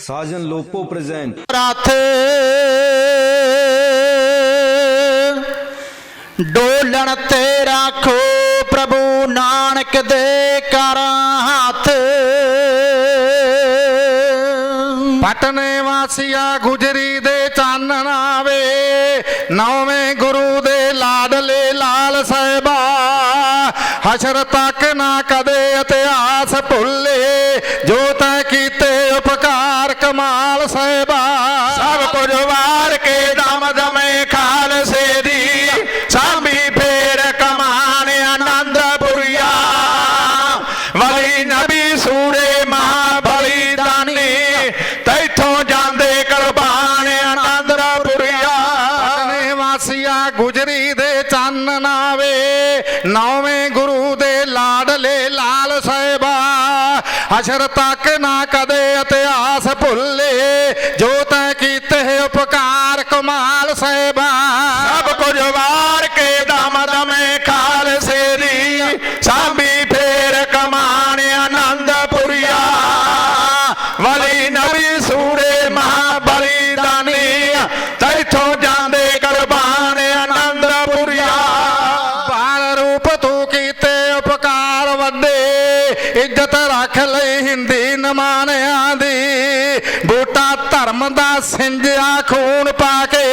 ਸਾਜਨ Lopo present. ਰਥ ਡੋਲਣ ਤੇ ਰੱਖੋ ਪ੍ਰਭੂ ਨਾਨਕ ਦੇ ਕਰ ਹੱਥ। ਪਟਨੇ ਵਾਸੀਆ ਗੁਜਰੀ ਦੇ ਚਾਨਣ ਆਵੇ ਨੌਵੇਂ ਗੁਰੂ ਦੇ ਲਾਡਲੇ ਲਾਲ ਸਾਹਿਬਾ। ਹਸ਼ਰ ਤੱਕ ਨਾ ਕਦੇ ਇਤਿਹਾਸ ਭੁੱਲੇ ਜੋ ਤੈ ਕੀਤੇ ਉਪਕਾਰ ਕਮਾਲ ਸਾਹਿਬਾ ਸਭ ਕੁਝ ਵਾਰ ਕੇ ਦਮ ਦਮੇ ਖਾਲਸੇ ਦੀ ਸਾਂਭੀ ਫੇਰ ਕਮਾਨ ਆਨੰਦਪੁਰੀਆ ਵਲੀ ਨਬੀ ਸੂਰੇ ਮਹਾ ਬਲੀਦਾਨੀ ਤੈਥੋਂ ਜਾਂਦੇ ਕੁਰਬਾਨ ਆਨੰਦਪੁਰੀਆ ਪਟਨੇ ਵਾਸੀਆ ਗੁਜਰੀ ਦੇ ਚੰਨ ਨਾਵੇ ਨੌਵੇਂ ਗੁਰੂ ਦੇ ਲਾਡਲੇ ਲਾਲ ਸਾਹਿਬਾ ਹਸ਼ਰ ਤੱਕ ਸਾਹਿਬਾ। ਸਭ ਕੁਝ ਵਾਰ ਕੇ ਦਮ ਦਮੇ ਖਾਲਸੇ ਦੀ। ਸਾਂਭੀ ਫੇਰ ਕਮਾਨ ਆਨੰਦਪੁਰੀਆ। ਵਲੀ ਨਬੀ ਸੂਰੇ ਮਹਾ ਬਲੀਦਾਨੀ ਤੈਥੋਂ ਜਾਂਦੇ ਕੁਰਬਾਨ ਆਨੰਦਪੁਰੀਆ। ਬਾਲ ਰੂਪ ਤੂੰ ਕੀਤੇ ਉਪਕਾਰ ਵੱਡੇ। ਇੱਜ਼ਤ ਰੱਖ ਲਈ ਹਿੰਦੀ ਧਰਮ ਦਾ ਸਿੰਜਿਆ ਖੂਨ ਪਾ ਕੇ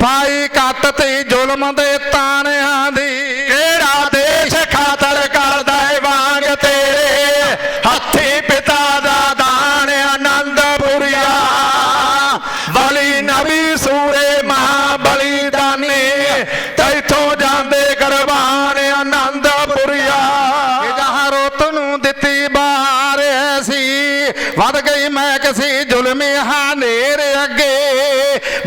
ਪਾਈ ਕੱਟ ਤੇ ਜ਼ੁਲਮ ਦੇ ਤਾਣਿਆਂ ਦੀ। ਕਿਹੜਾ ਦੇਸ਼ ਖਾਤਰ ਕਰਦਾ ਏ ਵਾਂਗ ਤੇਰੇ? ਹੱਥੀ ਪਿਤਾ ਦਾ ਦਾਨ ਆਨੰਦਪੁਰੀਆ ਬਲੀ ਨਬੀ ਸੂਰੇ ਮਹਾ ਬਲੀਦਾਨੀ ਤੈਥੋਂ ਜਾਂਦੇ ਕੁਰਬਾਨ ਆਨੰਦਪੁਰੀਆ ਜਹਾਂ ਰੋਤ ਨੂੰ ਦਿੱਤੀ ਬਾਹਰ ਸੀ ਵੱਧ ਗਈ ਮੈਂ ਕਿਸੇ ਜ਼ੁਲਮੀ ਹਾਂ।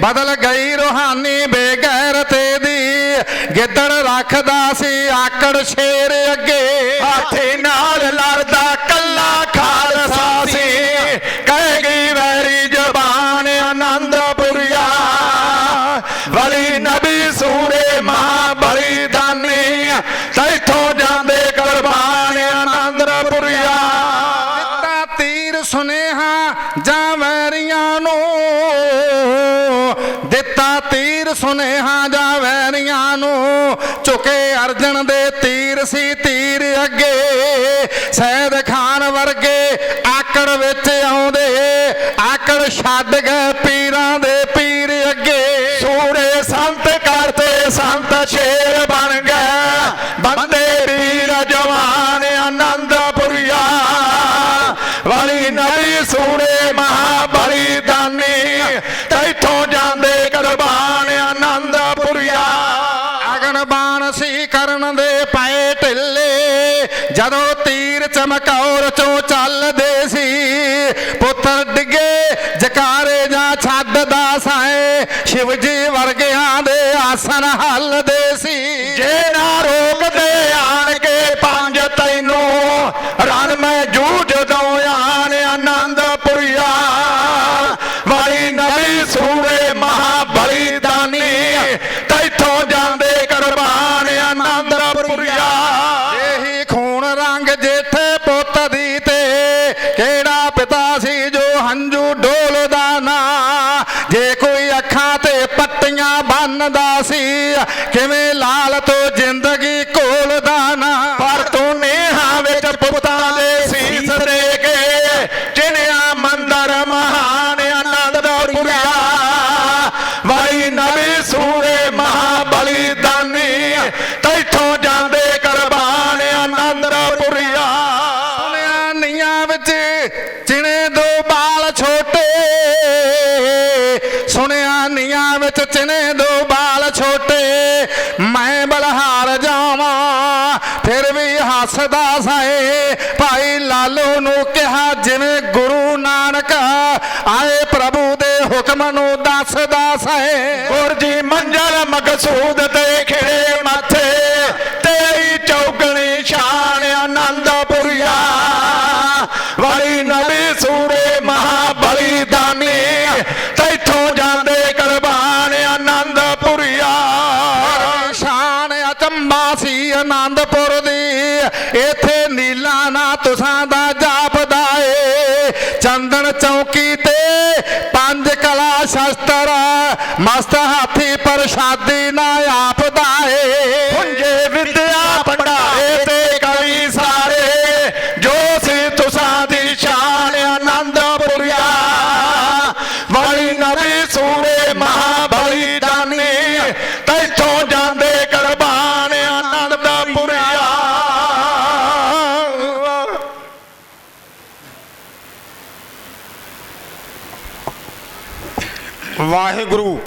ਬਦਲ ਗਈ ਰੋਹਾਨੀ ਬੇਗੈਰਤੇ ਦੀ। ਗਿੱਦੜ ਰੱਖਦਾ ਸੀ ਆਕੜ ਸ਼ੇਰ ਅੱਗੇ। ਹਾਥੀ ਨਾਲ ਝੁਕੇ ਅਰਜਨ ਦੇ ਤੀਰ ਸੀ ਤੀਰ ਅੱਗੇ। ਸੈਦ ਖਾਨ ਵਰਗੇ ਆਕੜ ਵਿੱਚ ਆਉਂਦੇ। ਆਕੜ ਛੱਡ ਗਏ ਪੀਰਾਂ ਦੇ ਪੀਰ ਅੱਗੇ। ਸੂਰੇ ਸੰਤ ਕਰਤੇ ਸੰਤ ਸ਼ੇਰ ਜਦੋਂ ਤੀਰ ਚਮਕੌਰ ਚੋਂ ਚੱਲਦੇ ਸੀ, ਪੁੱਤਰ ਡਿੱਗੇ ਜਕਾਰੇ ਜਾਂ ਛੱਡਦਾ ਸਾਏ, ਸ਼ਿਵਜੀ ਵਰਗਿਆਂ ਦੇ ਆਸਨ ਹੱਲਦੇ ਸੀ। ਜੇ ਪੱਟੀਆਂ ਬੰਨਦਾ ਸੀ। ਕਿਵੇਂ ਲਾਲ ਤੋਂ ਜ਼ਿੰਦਗੀ ਕੋਲਦਾ ਨਾ। ਨੀਆਂ ਦੋ ਬਾਲ ਛੋਟੇ, ਮੈਂ ਬਲਹਾਰ ਜਾਵਾਂ, ਫਿਰ ਵੀ ਹੱਸਦਾ ਸਾਏ। ਭਾਈ ਲਾਲੋ ਨੂੰ ਕਿਹਾ, ਜਿਵੇਂ ਗੁਰੂ ਨਾਨਕ ਆਏ ਪ੍ਰਭੂ ਦੇ ਹੁਕਮ ਨੂੰ ਦੱਸਦਾ ਸਾਏ। ਗੁਰਜੀ ਮੰਜ਼ਲ ਮਕਸੂਦ ਸ਼ਸਤਰ ਮਸਤ ਹਾਥੀ ਪ੍ਰਸ਼ਾਦੀ ਨਾ ਆਪ ਦਾਏ। ਪੁੰਜੇ ਵਿਦਿਆ ਭੰਡਾਰੇ ਤੇ ਕਵੀ ਸਾਰੇ। ਜੋ ਸੀ ਤੁਸਾਂ ਦੀ ਸ਼ਾਨ ਆਨੰਦਪੁਰਿਆ। ਵਾਲੀ ਨਬੀ ਸੂਰੇ ਮਹਾਬਲੀ ਦਾਨੀ ਤੈਥੋਂ ਵਾਹਿਗੁਰੂ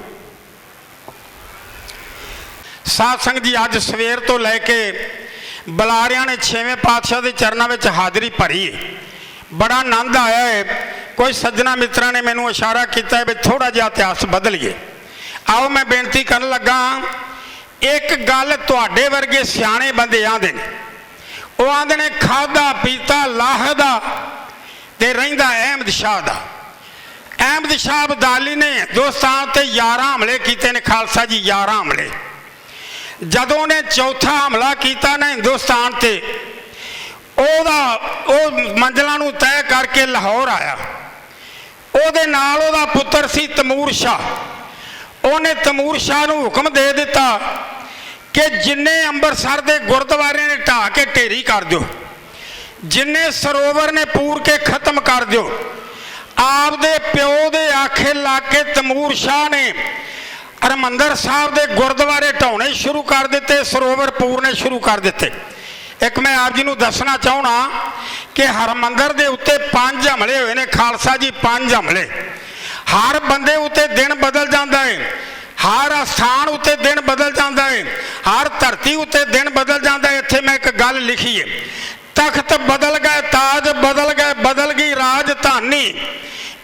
ਸਾਧ ਸੰਗਤ ਜੀ, ਅੱਜ ਸਵੇਰ ਤੋਂ ਲੈ ਕੇ ਬਲਾਰਿਆਂ ਨੇ ਛੇਵੇਂ ਪਾਤਸ਼ਾਹ ਦੇ ਚਰਨਾਂ ਵਿੱਚ ਹਾਜ਼ਰੀ ਭਰੀ ਬੜਾ ਆਨੰਦ ਆਇਆ ਹੈ ਕੋਈ ਸੱਜਣਾ ਮਿੱਤਰਾਂ ਨੇ ਮੈਨੂੰ ਇਸ਼ਾਰਾ ਕੀਤਾ ਵੀ ਥੋੜਾ ਜਿਹਾ ਇਤਿਹਾਸ ਬਦਲੀਏ। ਆਓ ਮੈਂ ਬੇਨਤੀ ਕਰਨ ਲੱਗਾ ਇੱਕ ਗੱਲ ਤੁਹਾਡੇ ਵਰਗੇ ਸਿਆਣੇ ਬੰਦੇ ਆਂਦੇ ਨੇ। ਉਹ ਆਂਦੇ ਨੇ ਖਾਦਾ ਪੀਤਾ, ਲਾਹਦਾ ਤੇ ਰਹਿੰਦਾ ਅਹਿਮਦ ਸ਼ਾਹ ਦਾ। ਅਹਿਮਦ ਸ਼ਾਹ ਅਬਦਾਲੀ ਨੇ ਹਿੰਦੁਸਤਾਨ ਤੇ 11 ਹਮਲੇ ਕੀਤੇ ਨੇ, ਖਾਲਸਾ ਜੀ 11 ਹਮਲੇ। ਜਦੋਂ ਨੇ ਚੌਥਾ ਹਮਲਾ ਕੀਤਾ ਨਾ ਹਿੰਦੁਸਤਾਨ ਤੇ, ਉਹਦਾ, ਉਹ ਮੰਜ਼ਲਾਂ ਨੂੰ ਤੈਅ ਕਰਕੇ ਲਾਹੌਰ ਆਇਆ। ਉਹਦੇ ਨਾਲ ਉਹਦਾ ਪੁੱਤਰ ਸੀ ਤਮੂਰ ਸ਼ਾਹ। ਉਹਨੇ ਤਮੂਰ ਸ਼ਾਹ ਨੂੰ ਹੁਕਮ ਦੇ ਦਿੱਤਾ ਕਿ ਜਿੰਨੇ ਅੰਮ੍ਰਿਤਸਰ ਦੇ ਗੁਰਦੁਆਰੇ ਨੇ ਢਾਹ ਕੇ ਢੇਰੀ ਕਰ ਦਿਓ, ਜਿੰਨੇ ਸਰੋਵਰ ਨੇ ਪੂਰ ਕੇ ਖਤਮ ਕਰ ਦਿਓ ਆਪਦੇ ਪਿਓ ਦੇ ਆਖੇ ਲਾ ਕੇ ਤਮੂਰ ਸ਼ਾਹ ਨੇ ਹਰਮੰਦਰ ਸਾਹਿਬ ਦੇ ਗੁਰਦੁਆਰੇ ਢਾਉਣੇ ਸ਼ੁਰੂ ਕਰ ਦਿੱਤੇ ਸਰੋਵਰ ਪੂਰਨੇ ਸ਼ੁਰੂ ਕਰ ਦਿੱਤੇ। ਇੱਕ ਮੈਂ ਆਪ ਜੀ ਨੂੰ ਦੱਸਣਾ ਚਾਹਣਾ ਕਿ ਹਰਮੰਦਰ ਦੇ ਉੱਤੇ ਪੰਜ ਹਮਲੇ ਹੋਏ ਨੇ, ਖਾਲਸਾ ਜੀ ਪੰਜ ਹਮਲੇ। ਹਰ ਬੰਦੇ ਉੱਤੇ ਦਿਨ ਬਦਲ ਜਾਂਦਾ ਹੈ ਹਰ ਸਥਾਨ ਉੱਤੇ ਦਿਨ ਬਦਲ ਜਾਂਦਾ ਹੈ ਹਰ ਧਰਤੀ ਉੱਤੇ ਦਿਨ ਬਦਲ ਜਾਂਦਾ ਹੈ ਇੱਥੇ ਮੈਂ ਇੱਕ ਗੱਲ ਲਿਖੀ ਹੈ ਤਖਤ ਬਦਲ ਗਏ, ਤਾਜ ਬਦਲ ਗਏ, ਬਦਲ ਗਈ ਰਾਜਧਾਨੀ।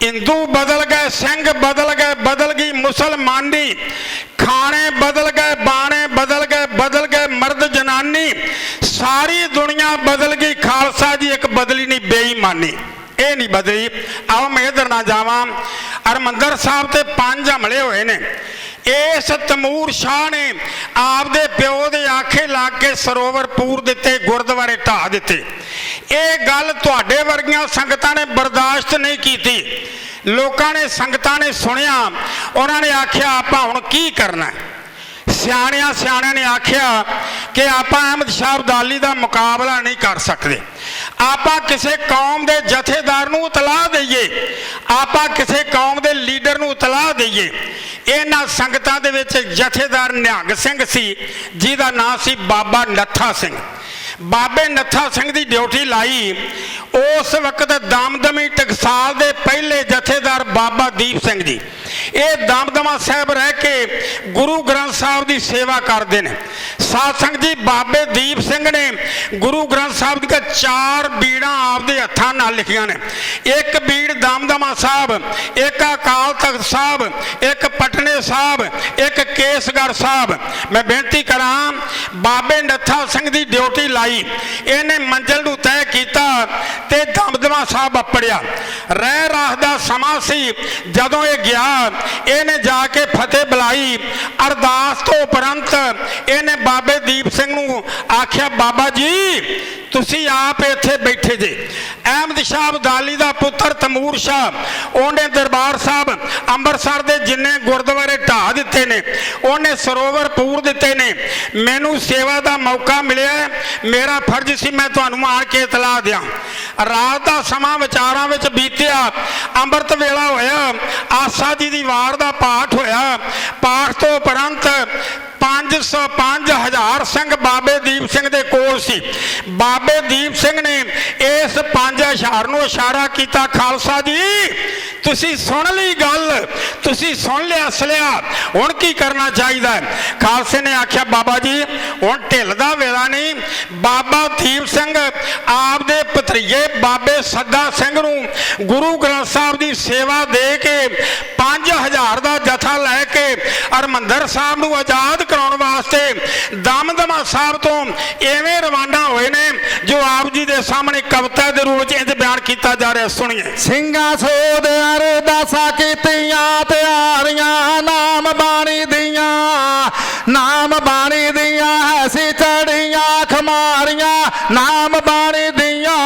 ਹਿੰਦੂ ਬਦਲ ਗਏ, ਸਿੰਘ ਬਦਲ ਗਏ, ਬਦਲ ਗਈ ਮੁਸਲਮਾਨੀ। ਖਾਣੇ ਬਦਲ ਗਏ, ਬਾਣੇ ਬਦਲ ਗਏ ਬਦਲ ਗਏ ਮਰਦ ਜਨਾਨੀ। ਸਾਰੀ ਦੁਨੀਆ ਬਦਲ ਗਈ, ਖਾਲਸਾ ਜੀ ਇੱਕ ਬਦਲੀ ਨਹੀਂ, ਬੇਈਮਾਨੀ। ਇਹ ਨਹੀਂ ਬਦਲੀ। ਆਓ ਮੈਂ ਇਧਰ ਨਾ ਜਾਵਾਂ। ਹਰਮੰਦਰ ਸਾਹਿਬ ਤੇ ਪੰਜ ਹਮਲੇ ਹੋਏ ਨੇ। ਇਸ ਤਮੂਰ ਸ਼ਾਹ ਨੇ ਆਪਦੇ ਪਿਓ ਦੇ ਆਖੇ ਲਾ ਕੇ ਸਰੋਵਰ ਪੂਰ ਦਿੱਤੇ, ਗੁਰਦੁਆਰੇ ਢਾਹ ਦਿੱਤੇ। ਇਹ ਗੱਲ ਤੁਹਾਡੇ ਵਰਗੀਆਂ ਸੰਗਤਾਂ ਨੇ ਬਰਦਾਸ਼ਤ ਨਹੀਂ ਕੀਤੀ। ਲੋਕਾਂ ਨੇ ਸੰਗਤਾਂ ਨੇ ਸੁਣਿਆ, ਉਹਨਾਂ ਨੇ ਆਖਿਆ, ਆਪਾਂ ਹੁਣ ਕੀ ਕਰਨਾ? ਸਿਆਣਿਆਂ ਸਿਆਣਿਆਂ ਨੇ ਆਖਿਆ ਕਿ ਆਪਾਂ ਅਹਿਮਦ ਸ਼ਾਹ ਅਬਦਾਲੀ ਦਾ ਮੁਕਾਬਲਾ ਨਹੀਂ ਕਰ ਸਕਦੇ। ਆਪਾਂ ਕਿਸੇ ਕੌਮ ਦੇ ਜਥੇਦਾਰ ਨੂੰ ਇਤਲਾਹ ਦਈਏ। ਆਪਾਂ ਕਿਸੇ ਕੌਮ ਦੇ ਲੀਡਰ ਨੂੰ ਇਤਲਾਹ ਦਈਏ। ਇਹਨਾਂ ਸੰਗਤਾਂ ਦੇ ਵਿੱਚ ਜਥੇਦਾਰ ਨਿਹੰਗ ਸਿੰਘ ਸੀ, ਜਿਹਦਾ ਨਾਮ ਸੀ ਬਾਬਾ ਨੱਥਾ ਸਿੰਘ। ਬਾਬੇ ਨੱਥਾ ਸਿੰਘ ਦੀ ਡਿਊਟੀ ਲਾਈ। ਉਸ ਵਕਤ ਦਮਦਮੀ ਟਕਸਾਲ ਦੇ ਪਹਿਲੇ ਜਥੇਦਾਰ ਬਾਬਾ ਦੀਪ ਸਿੰਘ ਜੀ। ਇਹ ਦਮਦਮਾ ਸਾਹਿਬ ਰਹਿ ਕੇ ਗੁਰੂ ਗ੍ਰੰਥ ਸਾਹਿਬ ਦੀ ਸੇਵਾ ਕਰਦੇ ਨੇ। ਸਾਧ ਸੰਗਤ ਜੀ, ਬਾਬੇ ਦੀਪ ਸਿੰਘ ਨੇ ਗੁਰੂ ਗ੍ਰੰਥ ਸਾਹਿਬ ਦੀਆਂ ਚਾਰ ਬੀੜਾਂ ਆਪਦੇ ਹੱਥਾਂ ਨਾਲ ਲਿਖੀਆਂ ਨੇ। ਇੱਕ ਬੀੜ ਦਮਦਮਾ ਸਾਹਿਬ, ਇੱਕ ਅਕਾਲ ਤਖਤ ਸਾਹਿਬ, ਇੱਕ ਪਟਨੇ ਸਾਹਿਬ, ਇੱਕ ਕੇਸਗੜ੍ਹ ਸਾਹਿਬ। ਮੈਂ ਬੇਨਤੀ ਕਰਾਂ, ਬਾਬੇ ਨੱਥਾ ਸਿੰਘ ਦੀ ਡਿਊਟੀ ਲਾਈ ਇਹਨੇ ਮੰਜ਼ਲ ਨੂੰ ਤੈਅ ਕੀਤਾ ਤੇ ਦਮਦਮਾ ਸਾਹਿਬ ਅੱਪੜਿਆ। ਰਹਿ ਰਾਹ ਦਾ ਸਮਾਂ ਸੀ। ਜਦੋਂ ਇਹ ਗਿਆ, ਇਹਨੇ ਜਾ ਕੇ ਫਤਿਹ ਬੁਲਾਈ। ਅਰਦਾਸ ਤੋਂ ਉਪਰੰਤ ਇਹਨੇ ਬਾਬੇ ਦੀਪ ਸਿੰਘ ਨੂੰ ਆਖਿਆ, ਬਾਬਾ ਜੀ ਤੁਸੀਂ ਆਪ ਇੱਥੇ ਬੈਠੇ ਜੇ। ਅਹਿਮਦ ਸ਼ਾਹ ਅਬਦਾਲੀ ਦਾ ਪੁੱਤਰ ਤਮੂਰ ਸ਼ਾਹ, ਉਹਨੇ ਦਰਬਾਰ ਸਾਹਿਬ ਅੰਮ੍ਰਿਤਸਰ ਦੇ ਜਿੰਨੇ ਗੁਰਦੁਆਰੇ ਢਾਹ ਦਿੱਤੇ ਨੇ, ਉਹਨੇ ਸਰੋਵਰ ਪੂਰ ਦਿੱਤੇ ਨੇ। ਮੈਨੂੰ ਸੇਵਾ ਦਾ ਮੌਕਾ ਮਿਲਿਆ ਮੇਰਾ ਫਰਜ਼ ਸੀ, ਮੈਂ ਤੁਹਾਨੂੰ ਆ ਕੇ ਇਤਲਾਹ ਦਿਆਂ। ਰਾਤ ਦਾ ਸਮਾਂ ਵਿਚਾਰਾਂ ਵਿੱਚ ਬੀਤਿਆ। ਅੰਮ੍ਰਿਤ ਵੇਲਾ ਹੋਇਆ। ਆਸਾ ਜੀ ਦੀ ਵਾਰ ਦਾ ਪਾਠ ਹੋਇਆ। ਪਾਠ ਤੋਂ ਉਪਰੰਤ 5000 ਸਿੰਘ ਬਾਬੇ ਦੀਪ ਸਿੰਘ ਦੇ ਕੋਲ ਸੀ। ਬਾਬੇ ਦੀਪ ਸਿੰਘ ਨੇ ਇਸ 5000 ਨੂੰ ਇਸ਼ਾਰਾ ਕੀਤਾ, ਖਾਲਸਾ ਜੀ, ਤੁਸੀਂ ਸੁਣ ਲਈ ਗੱਲ, ਤੁਸੀਂ ਸੁਣ ਲਿਆ ਅਸਲਿਆ ਹੁਣ ਕੀ ਕਰਨਾ ਚਾਹੀਦਾ? ਖਾਲਸੇ ਨੇ ਆਖਿਆ, ਬਾਬਾ ਜੀ, ਹੁਣ ਢਿੱਲ ਦਾ ਵੇਲਾ ਨਹੀਂ। ਬਾਬਾ ਦੀਪ ਸਿੰਘ ਆਪ ਦੇ ਭਤਰੀਏ ਬਾਬੇ ਸੱਦਾ ਸਿੰਘ ਨੂੰ ਗੁਰੂ ਗ੍ਰੰਥ ਸਾਹਿਬ ਦੀ ਸੇਵਾ ਦੇ ਕੇ 5000 ਦਾ ਜਥਾ ਲੈ ਕੇ ਹਰਮੰਦਰ ਸਾਹਿਬ ਨੂੰ ਆਜ਼ਾਦ ਕਰਾਉਣ ਵਾਸਤੇ ਦਮਦਮਾ ਸਾਹਿਬ ਤੋਂ ਐਵੇਂ ਰਵਾਨਾ ਹੋਏ ਨੇ ਜੋ ਆਪ ਜੀ ਦੇ ਸਾਹਮਣੇ ਕਵਿਤਾ ਦੇ ਰੂਪ ਵਿੱਚ ਇੰਜ ਬਿਆਨ ਕੀਤਾ ਜਾ ਰਿਹਾ ਸੁਣੀਏ। ਸਿੰਘਾਂ ਸੋਧ ਅਰਦਾਸਾਂ ਕੀਤੀਆਂ ਤਿਆਰੀਆਂ ਨਾਮ ਬਾਣੀ ਦੀਆਂ, ਨਾਮ ਬਾਣੀ ਦੀਆਂ ਐਸੀ ਚੜੀਆਂ ਖਮਾਰੀਆਂ, ਨਾਮ ਬਾਣੀ ਦੀਆਂ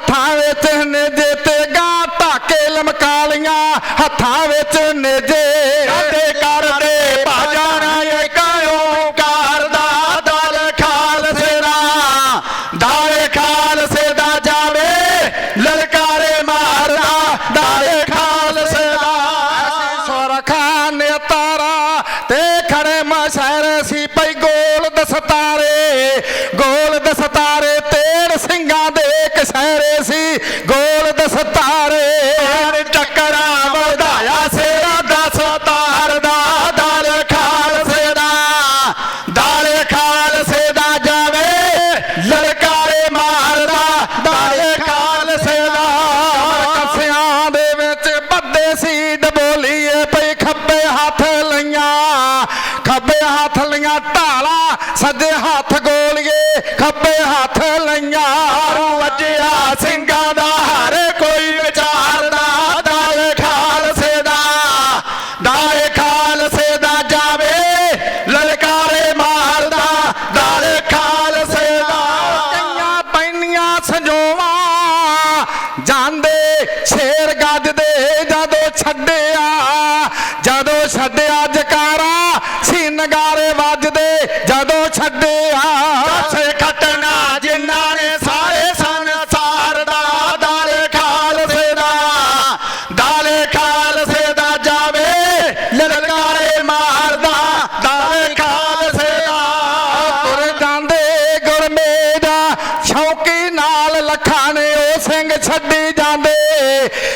ਹੱਥਾਂ ਵਿੱਚ ਨੇਜੇ ਤੇ ਗਾਂ ਧਾਕੇ ਲਮਕਾ ਹੱਥਾਂ ਵਿੱਚ ਨੇਜੇ। ਸੱਜੇ ਹੱਥ ਗੋਲੀਏ ਖੱਬੇ ਹੱਥ ਲਈਆਂ ਮਾਰੂ ਵੱਜਿਆ ਸਿੰਘ।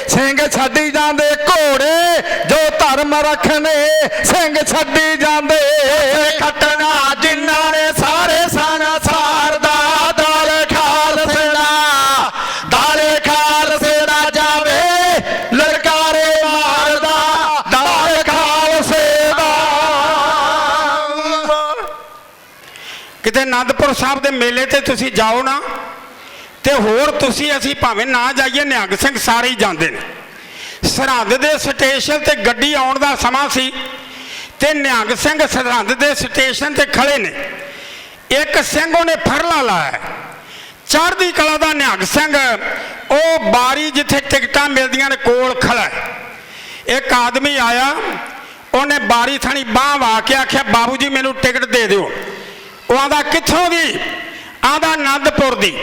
ਸਿੰਘ ਛੱਡੀ ਜਾਂਦੇ ਘੋੜੇ ਜੋ ਧਰਮ ਰੱਖਨੇ ਸਿੰਘ ਛੱਡੀ ਜਾਂਦੇ। ਖੱਟਣਾ ਜਿੰਨਾ ਨੇ ਸਾਰੇ ਸਾਨਾ ਸਾਰਦਾ ਦਾਲੇ ਖਾਲਸੇ ਦਾ ਦਾਲੇ ਖਾਲਸੇ ਦਾ ਜਾਵੇ ਲਲਕਾਰੇ ਮਾਰਦਾ ਦਾਲੇ ਖਾਲਸੇ ਦਾ ਕਿਤੇ ਆਨੰਦਪੁਰ ਸਾਹਿਬ ਦੇ ਮੇਲੇ ਤੇ ਤੁਸੀਂ ਜਾਓ ਨਾ। ਤੇ ਹੋਰ ਤੁਸੀਂ ਅਸੀਂ ਭਾਵੇਂ ਨਾ ਜਾਈਏ, ਨਿਹੰਗ ਸਿੰਘ ਸਾਰੇ ਹੀ ਜਾਂਦੇ ਨੇ। ਸਰਹੰਦ ਦੇ ਸਟੇਸ਼ਨ ਤੇ ਗੱਡੀ ਆਉਣ ਦਾ ਸਮਾਂ ਸੀ ਤੇ ਨਿਹੰਗ ਸਿੰਘ ਸਰਹੰਦ ਦੇ ਸਟੇਸ਼ਨ ਤੇ ਖੜੇ ਨੇ। ਇੱਕ ਸਿੰਘ ਉਹਨੇ ਫਰਲਾ ਲਾਇਆ ਚੜ੍ਹਦੀ ਕਲਾ ਦਾ ਨਿਹੰਗ ਸਿੰਘ, ਉਹ ਬਾਰੀ ਜਿੱਥੇ ਟਿਕਟਾਂ ਮਿਲਦੀਆਂ ਨੇ, ਕੋਲ ਖੜਾ ਇੱਕ ਆਦਮੀ ਆਇਆ, ਉਹਨੇ ਬਾਰੀ ਥਾਣੀ ਬਾਹ ਵਾ ਕੇ ਆਖਿਆ, ਬਾਬੂ ਜੀ, ਮੈਨੂੰ ਟਿਕਟ ਦੇ ਦਿਓ। ਉਹ ਆਂਦਾ ਕਿੱਥੋਂ ਦੀ? ਆਂਦਾ ਆਨੰਦਪੁਰ ਦੀ।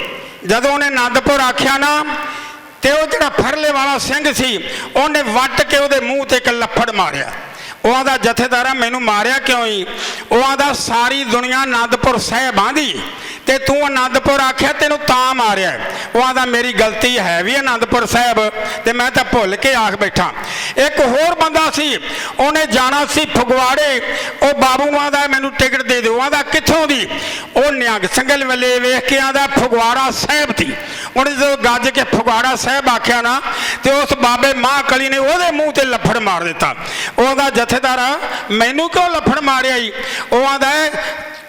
ਜਦੋਂ ਉਹਨੇ ਅਨੰਦਪੁਰ ਆਖਿਆ ਨਾ, ਤੇ ਉਹ ਜਿਹੜਾ ਫਰਲੇ ਵਾਲਾ ਸਿੰਘ ਸੀ, ਉਹਨੇ ਵੱਟ ਕੇ ਉਹਦੇ ਮੂੰਹ ਤੇ ਇੱਕ ਲੱਫੜ ਮਾਰਿਆ। ਉਹ ਆਦਾ ਜਥੇਦਾਰਾ, ਮੈਨੂੰ ਮਾਰਿਆ ਕਿਉਂ ਹੀ ਉਹ ਆਦਾ ਸਾਰੀ ਦੁਨੀਆ ਅਨੰਦਪੁਰ ਸਾਹਿਬ ਆਂਦੀ ਤੇ ਤੂੰ ਅਨੰਦਪੁਰ ਆਖਿਆ, ਤੈਨੂੰ ਤਾਂ ਮਾਰਿਆ ਉਹ ਆਦਾ ਮੇਰੀ ਗਲਤੀ ਹੈ ਵੀ ਅਨੰਦਪੁਰ ਸਾਹਿਬ, ਤੇ ਮੈਂ ਤਾਂ ਭੁੱਲ ਕੇ ਆਖ ਬੈਠਾ। ਇੱਕ ਹੋਰ ਬੰਦਾ ਸੀ, ਉਹਨੇ ਜਾਣਾ ਸੀ ਫਗਵਾੜੇ। ਉਹ ਬਾਬੂਆਂ ਦਾ ਮੈਨੂੰ ਟਿਕਟ ਦੇ ਦਿਓ। ਆਦਾ ਕਿੱਥੋਂ ਦੀ? ਉਹ ਨਿਹੰਗ ਸਿੰਘਲ ਵੱਲੇ ਵੇਖ ਕੇ ਆਂਦਾ ਫਗਵਾੜਾ ਸਾਹਿਬ ਦੀ। ਉਹਨੇ ਜਦੋਂ ਗੱਜ ਕੇ ਫਗਵਾੜਾ ਸਾਹਿਬ ਆਖਿਆ ਨਾ, ਤੇ ਉਸ ਬਾਬੇ ਮਾਂ ਕਲੀ ਨੇ ਉਹਦੇ ਮੂੰਹ ਤੇ ਲੱਫੜ ਮਾਰ ਦਿੱਤਾ। ਉਹਦਾ ਜਥੇਦਾਰ, ਮੈਨੂੰ ਕਿਉਂ ਲੱਫੜ ਮਾਰਿਆ ਈ? ਉਹ ਆਂਦਾ,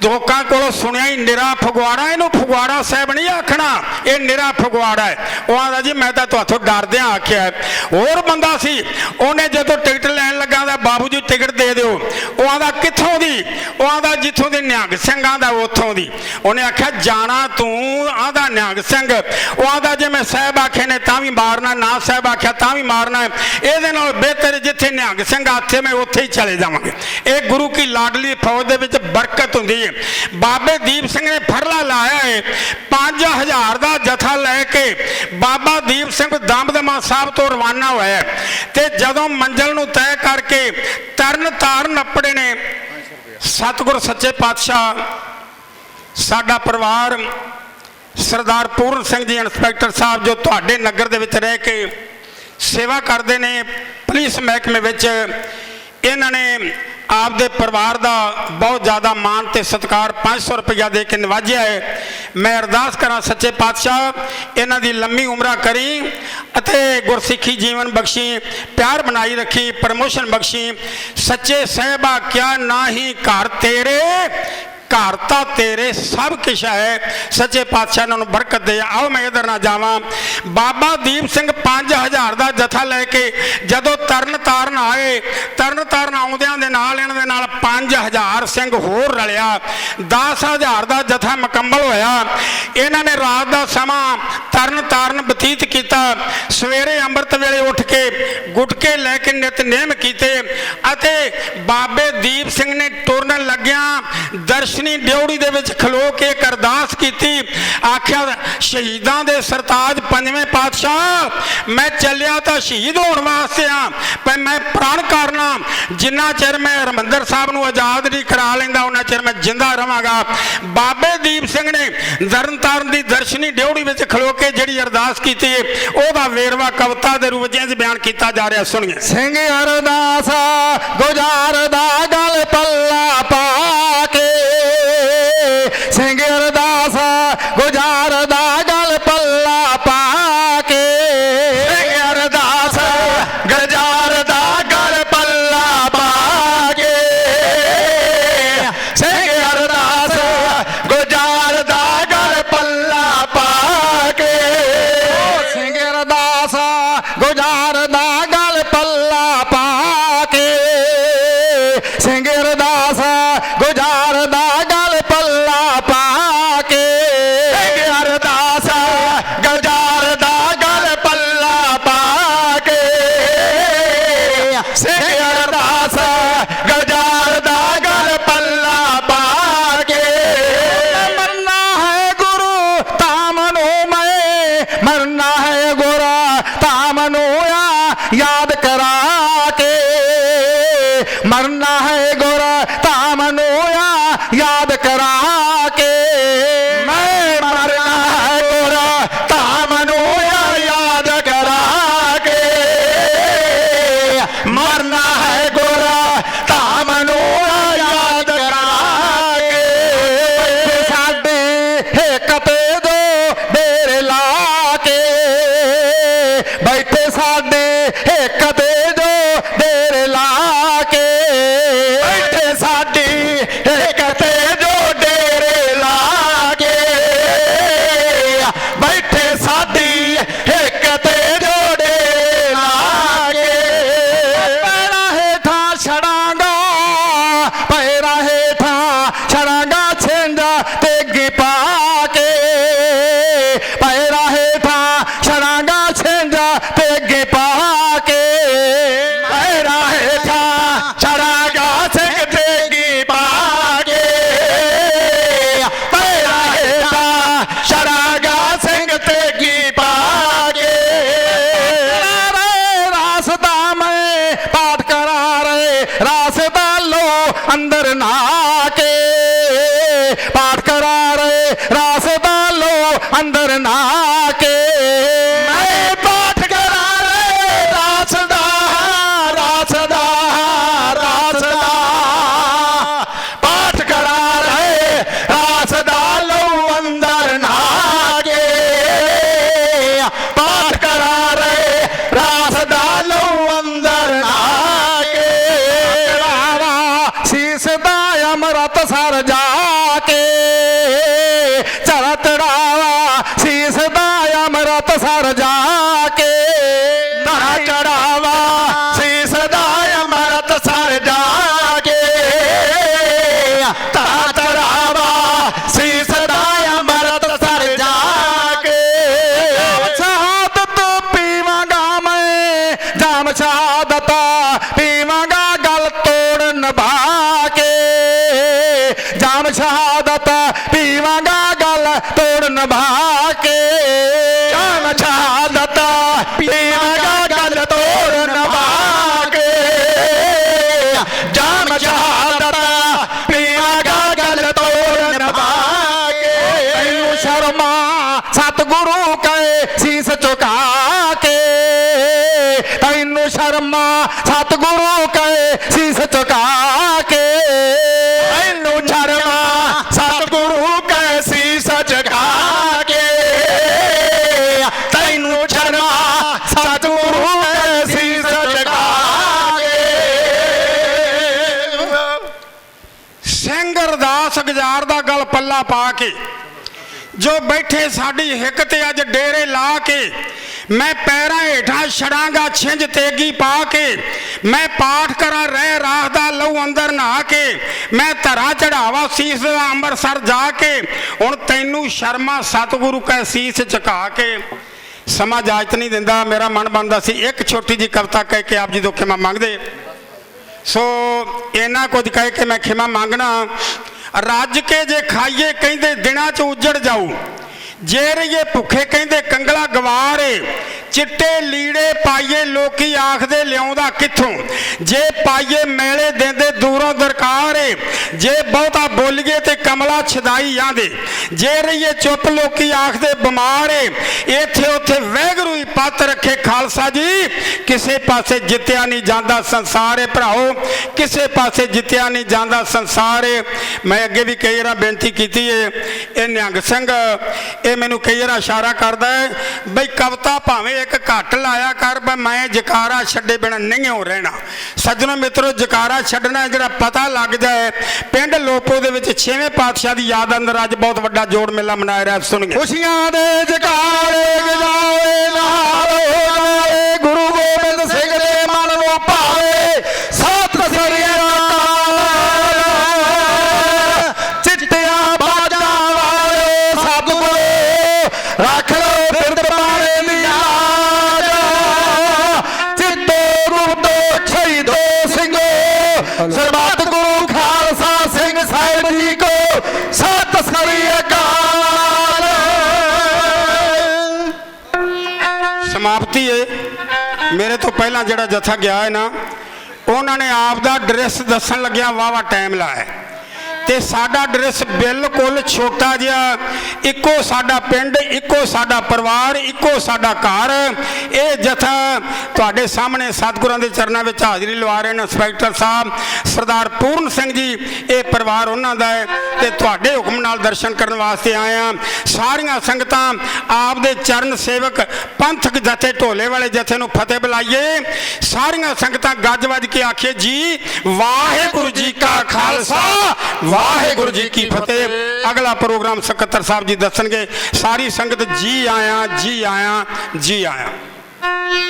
ਲੋਕਾਂ ਕੋਲੋਂ ਸੁਣਿਆ ਹੀ ਨਿਰਾ ਫਗਵਾੜਾ, ਇਹਨੂੰ ਫਗਵਾੜਾ ਸਾਹਿਬ ਨਹੀਂ ਆਖਣਾ। ਇਹ ਨਿਰਾ ਫਗਵਾੜਾ ਹੈ। ਉਹ ਆਂਦਾ, ਜੀ, ਮੈਂ ਤਾਂ ਤੁਹਾਥੋਂ ਡਰਦਿਆਂ ਆਖਿਆ ਹੋਰ ਬੰਦਾ ਸੀ, ਉਹਨੇ ਜਦੋਂ ਟਿਕਟ ਲੈਣ ਲੱਗਾ ਦਾ ਬਾਬੂ ਜੀ ਟਿਕਟ ਦੇ ਦਿਓ। ਉਹ ਆਂਦਾ, ਕਿੱਥੋਂ ਦੀ? ਉਹ ਆਂਦਾ, ਜਿੱਥੋਂ ਦੇ ਨਿਹੰਗ ਸਿੰਘਾਂ ਦਾ, ਉੱਥੋਂ ਦੀ। ਉਹਨੇ ਆਖਿਆ, ਜਾਣਾ ਤੂੰ ਆਂਦਾ ਨਿਹੰਗ ਸਿੰਘ। ਉਹ ਆਂਦਾ ਜੇ ਮੈਂ ਸਾਹਿਬ ਆਖੇ ਨੇ ਤਾਂ ਵੀ ਮਾਰਨਾ, ਨਾ ਸਾਹਿਬ ਆਖਿਆ ਤਾਂ ਵੀ ਮਾਰਨਾ ਇਹਦੇ ਨਾਲ ਬਿਹਤਰ ਜਿੱਥੇ ਨਿਹੰਗ ਸਿੰਘ ਆਥੇ ਮੈਂ ਉੱਥੇ ਹੀ ਚਲੇ ਜਾਵਾਂਗੇ। ਇਹ ਗੁਰੂ ਕੀ ਲਾਡਲੀ ਫੌਜ ਦੇ ਵਿੱਚ ਬਰਕਤ ਹੁੰਦੀ ਹੈ। ਬਾਬੇ ਦੀਪ ਸਿੰਘ ਨੇ ਫਰਲਾ ਲਾਇਆ ਹੈ 5000 ਦਾ ਜਥਾ ਲੈ ਕੇ ਬਾਬਾ ਦੀਪ ਸਿੰਘ ਦਮਦਮਾ ਸਾਹਿਬ ਤੋਂ ਰਵਾਨਾ ਹੋਇਆ ਤੇ ਜਦੋਂ ਮੰਜ਼ਲ ਨੂੰ ਤੈਅ ਕਰਕੇ ਤਰਨ ਤਾਰਨ ਅੱਪੜੇ ਨੇ, ਸਤਿਗੁਰ ਸੱਚੇ ਪਾਤਸ਼ਾਹ ਸਾਡਾ ਪਰਿਵਾਰ ਸਰਦਾਰ ਪੂਰਨ ਸਿੰਘ ਜੀ, ਇੰਸਪੈਕਟਰ ਸਾਹਿਬ ਜੋ ਤੁਹਾਡੇ ਨਗਰ ਦੇ ਵਿੱਚ ਰਹਿ ਕੇ ਸੇਵਾ ਕਰਦੇ ਨੇ, ਪੁਲਿਸ ਮਹਿਕਮੇ ਵਿੱਚ, ਇਹਨਾਂ ਨੇ ਆਪਦੇ ਪਰਿਵਾਰ ਦਾ ਬਹੁਤ ਜ਼ਿਆਦਾ ਮਾਣ ਤੇ ਸਤਿਕਾਰ 500 ਰੁਪਇਆ ਦੇ ਕੇ ਨਿਵਾਜਿਆ ਹੈ। ਮੈਂ ਅਰਦਾਸ ਕਰਾਂ ਸੱਚੇ ਪਾਤਸ਼ਾਹ, ਇਹਨਾਂ ਦੀ ਲੰਮੀ ਉਮਰਾਂ ਕਰੀ ਅਤੇ ਗੁਰਸਿੱਖੀ ਜੀਵਨ ਬਖਸ਼ੀ, ਪਿਆਰ ਬਣਾਈ ਰੱਖੀ, ਪ੍ਰਮੋਸ਼ਨ ਬਖਸ਼ੀ। ਸੱਚੇ ਸਹਿਬਾ ਕਿਆ ਨਾਹੀ ਘਰ ਤੇਰੇ ਘਰ ਤਾਂ ਤੇਰੇ ਸਭ ਕੁਛ ਹੈ। ਸੱਚੇ ਪਾਤਸ਼ਾਹ ਇਹਨਾਂ ਨੂੰ ਬਰਕਤ ਦੇ। ਆਓ ਮੈਂ ਇਧਰ ਨਾ ਜਾਵਾਂ। ਬਾਬਾ ਦੀਪ ਸਿੰਘ 5000 ਦਾ ਜਥਾ ਲੈ ਕੇ ਜਦੋਂ ਤਰਨ ਤਾਰਨ ਆਏ। ਤਰਨ ਤਾਰਨ ਆਉਂਦਿਆਂ ਦੇ ਨਾਲ ਇਹਨਾਂ ਦੇ ਨਾਲ 5000 ਸਿੰਘ ਹੋਰ ਰਲਿਆ। 10000 ਦਾ ਜਥਾ ਮੁਕੰਮਲ ਹੋਇਆ। ਇਹਨਾਂ ਨੇ ਰਾਤ ਦਾ ਸਮਾਂ ਤਰਨ ਤਾਰਨ ਬਤੀਤ ਕੀਤਾ। ਸਵੇਰੇ ਅੰਮ੍ਰਿਤ ਵੇਲੇ ਉੱਠ ਕੇ ਗੁਟਕੇ ਲੈ ਕੇ ਨਿਤਨੇਮ ਕੀਤੇ ਅਤੇ ਬਾਬੇ ਦੀਪ ਸਿੰਘ ਨੇ ਟੁਰਨ ਲੱਗਿਆ ਦਰਸ਼ਨੀ ਡਿਉੜੀ ਦੇ ਵਿੱਚ ਖਲੋ ਕੇ ਇੱਕ ਅਰਦਾਸ ਕੀਤੀ। ਆਖਿਆ, ਸ਼ਹੀਦਾਂ ਦੇ ਸਰਤਾਜ ਪੰਜਵੇਂ ਪਾਤਸ਼ਾਹ, ਮੈਂ ਚੱਲਿਆ ਤਾਂ ਸ਼ਹੀਦ ਹੋਣ ਵਾਸਤੇ ਆ। ਪਰ ਮੈਂ ਪ੍ਰਣ ਕਰਨਾ, ਜਿੰਨਾ ਚਿਰ ਮੈਂ ਹਰਮੰਦਰ ਸਾਹਿਬ ਨੂੰ ਆਜ਼ਾਦ ਨਹੀਂ ਕਰਾ ਲੈਂਦਾ, ਉਹਨਾਂ ਚਿਰ ਮੈਂ ਜਿੰਦਾ ਰਵਾਂਗਾ ਬਾਬੇ ਦੀਪ ਸਿੰਘ ਨੇ ਤਰਨਤਾਰਨ ਦੀ ਦਰਸ਼ਨੀ ਡਿਉੜੀ ਵਿੱਚ ਖਲੋ ਕੇ ਜਿਹੜੀ ਅਰਦਾਸ ਕੀਤੀ ਉਹਦਾ ਵੇਰਵਾ ਕਵਿਤਾ ਦੇ ਰੂਪ ਵਿੱਚ ਬਿਆਨ ਕੀਤਾ ਜਾ ਰਿਹਾ, ਸੁਣੀਏ। ਸਿੰਘ ਅਰਦਾਸ, ਗੁਜਾਰ ਗਲ ਪੱਲਾ ਪਾ। সারা ਕਹੇ ਸੀਸ ਝੁਕਾ ਕੇ ਤੈਨੂੰ ਸ਼ਰਮਾ ਸਤਿਗੁਰੂ ਕਹੇ, ਸੀਸ ਝੁਕਾ ਕੇ। ਮੈਨੂੰ ਸ਼ਰਮਾ ਸਤਿਗੁਰੂ ਕੈਸੀ ਸਜਗਾ ਕੇ। ਤੈਨੂੰ ਸ਼ਰਮਾ ਸਤਿਗੁਰੂ ਕੈਸੀ ਸਜਗਾ ਕੇ। ਸਿੰਘ ਅਰਦਾਸ ਗੁਜ਼ਾਰ ਦਾ ਗਲ ਪੱਲਾ ਪਾ ਕੇ ਜੋ ਬੈਠੇ ਸਾਡੀ ਹਿੱਕ ਤੇ ਅੱਜ ਡੇਰੇ ਲਾ ਕੇ, ਮੈਂ ਪੈਰਾਂ ਹੇਠਾਂ ਛੜਾਂਗਾ, ਛਿੰਝ ਤੇਗੀ ਪਾ ਕੇ, ਮੈਂ ਪਾਠ ਕਰਾਂ, ਰਹਿ ਰਾਹ ਦਾ ਲਹੂ ਅੰਦਰ ਨਹਾ ਕੇ, ਮੈਂ ਧਰਾ ਚੜਾਵਾ ਸੀਸ ਦਾ ਅੰਮ੍ਰਿਤਸਰ ਜਾ ਕੇ, ਹੁਣ ਤੈਨੂੰ ਸ਼ਰਮਾ ਸਤਿਗੁਰੂ ਕੈ ਸੀਸ ਝੁਕਾ ਕੇ। ਸਮਾਂ ਇਜਾਜ਼ਤ ਨਹੀਂ ਦਿੰਦਾ, ਮੇਰਾ ਮਨ ਬਣਦਾ ਸੀ, ਇੱਕ ਛੋਟੀ ਜੀ ਕਵਿਤਾ ਕਹਿ ਕੇ ਆਪ ਜੀ ਤੋਂ ਖਿਮਾ ਮੰਗਦੇ। ਸੋ ਇਹਨਾਂ ਕੁਝ ਕਹਿ ਕੇ ਮੈਂ ਖਿਮਾ ਮੰਗਣਾ ਰੱਜ ਕੇ ਜੇ ਖਾਈਏ ਕਹਿੰਦੇ ਦਿਨਾਂ 'ਚ ਉਜੜ ਜਾਊ। ਜੇ ਰਹੀਏ ਭੁੱਖੇ ਕਹਿੰਦੇ ਕੰਗਲਾ ਗਵਾਰੇ ਚਿੱਟੇ ਲੀੜੇ ਪਾਈਏ, ਲੋਕੀ ਆਖਦੇ ਲਿਆਉਂਦਾ ਕਿੱਥੋਂ? ਜੇ ਪਾਈਏ ਮੇਲੇ ਦਿੰਦੇ ਦੂਰੋਂ ਦਰਕਾਰ ਏ, ਜੇ ਬਹੁਤਾ ਬੋਲੀਏ ਤੇ ਕਮਲਾ ਛਦਾਈ ਜਾਂਦੇ। ਜੇ ਰਹੀਏ ਚੁੱਪ, ਲੋਕੀ ਆਖਦੇ ਬਿਮਾਰ ਏ, ਇੱਥੇ ਉੱਥੇ ਵੈਗਰੂ ਹੀ ਪੱਤ ਰੱਖੇ ਖਾਲਸਾ ਜੀ। ਕਿਸੇ ਪਾਸੇ ਜਿੱਤਿਆ ਨਹੀਂ ਜਾਂਦਾ ਸੰਸਾਰ ਏ ਭਰਾਓ, ਕਿਸੇ ਪਾਸੇ ਜਿੱਤਿਆ ਨਹੀਂ ਜਾਂਦਾ ਸੰਸਾਰ ਏ। ਮੈਂ ਅੱਗੇ ਵੀ ਕਈ ਵਾਰ ਬੇਨਤੀ ਕੀਤੀ ਏ, ਇਹ ਨਿਹੰਗ ਸਿੰਘ, ਇਹ ਮੈਨੂੰ ਕਈ ਵਾਰ ਇਸ਼ਾਰਾ ਕਰਦਾ ਹੈ, ਬਈ ਕਵਤਾ ਭਾਵੇਂ ਇੱਕ ਘੱਟ ਲਾਇਆ ਕਰ, ਬਈ ਮੈਂ ਜਕਾਰਾ ਛੱਡੇ ਬਿਨਾ ਨਹੀਂ ਹੋ ਰਹਿਣਾ। ਸੱਜਣੋ ਮਿੱਤਰੋ, ਜਕਾਰਾ ਛੱਡਣਾ ਜਿਹੜਾ ਪਤਾ ਲੱਗ ਜਾਏ, ਪਿੰਡ ਲੋਪੋ ਦੇ ਵਿੱਚ ਛੇਵੇਂ ਪਾਤਸ਼ਾਹ ਦੀ ਯਾਦ ਅੰਦਰ ਅੱਜ ਬਹੁਤ ਵੱਡਾ ਜੋੜ ਮੇਲਾ ਮਨਾਇਆ ਰਿਹਾ ਸੁਣਗੇ ਖੁਸ਼ੀਆਂ ਦੇ ਜਕਾਰੇ ਗਜਾਵੇ ਨਾਲ ਹੋ ਗੁਰੂ ਗੋਬਿੰਦ ਮੇਰੇ ਤੋਂ ਪਹਿਲਾਂ ਜਿਹੜਾ ਜਥਾ ਗਿਆ ਹੈ ਨਾ, ਉਹਨਾਂ ਨੇ ਆਪ ਦਾ ਡਰੈਸ ਦੱਸਣ ਲੱਗਿਆ ਵਾਵਾ ਟਾਈਮ ਲਾਇਆ ਤੇ ਸਾਡਾ ਡਰੈਸ ਬਿਲਕੁਲ ਛੋਟਾ ਜਿਹਾ, ਇੱਕੋ ਸਾਡਾ ਪਿੰਡ, ਇੱਕੋ ਸਾਡਾ ਪਰਿਵਾਰ, ਇੱਕੋ ਸਾਡਾ ਘਰ। ਇਹ ਜਥਾ ਤੁਹਾਡੇ ਸਾਹਮਣੇ ਸਤਿਗੁਰਾਂ ਦੇ ਚਰਨਾਂ ਵਿੱਚ ਹਾਜ਼ਰੀ ਲਵਾ ਰਹੇ ਨੇ ਇੰਸਪੈਕਟਰ ਸਾਹਿਬ। ਸਰਦਾਰ ਪੂਰਨ ਸਿੰਘ ਜੀ, ਇਹ ਪਰਿਵਾਰ ਉਹਨਾਂ ਦਾ ਹੈ ਤੇ ਤੁਹਾਡੇ ਹੁਕਮ ਨਾਲ ਦਰਸ਼ਨ ਕਰਨ ਵਾਸਤੇ ਆਏ ਆ ਸਾਰੀਆਂ ਸੰਗਤਾਂ ਆਪ ਦੇ ਚਰਨ ਸੇਵਕ, ਪੰਥਕ ਜਥੇ, ਢੋਲੇ ਵਾਲੇ ਜਥੇ ਨੂੰ ਫਤਿਹ ਬੁਲਾਈਏ। ਸਾਰੀਆਂ ਸੰਗਤਾਂ ਗੱਜ ਵੱਜ ਕੇ ਆਖੇ ਜੀ, ਵਾਹਿਗੁਰੂ ਜੀ ਕਾ ਖਾਲਸਾ ਵਾਹਿਗੁਰੂ ਜੀ ਕੀ ਫਤਿਹ। ਅਗਲਾ ਪ੍ਰੋਗਰਾਮ ਸਕੱਤਰ ਸਾਹਿਬ ਜੀ ਦੱਸਣਗੇ ਸਾਰੀ ਸੰਗਤ ਜੀ ਆਇਆਂ ਜੀ ਆਇਆਂ ਜੀ ਆਇਆਂ।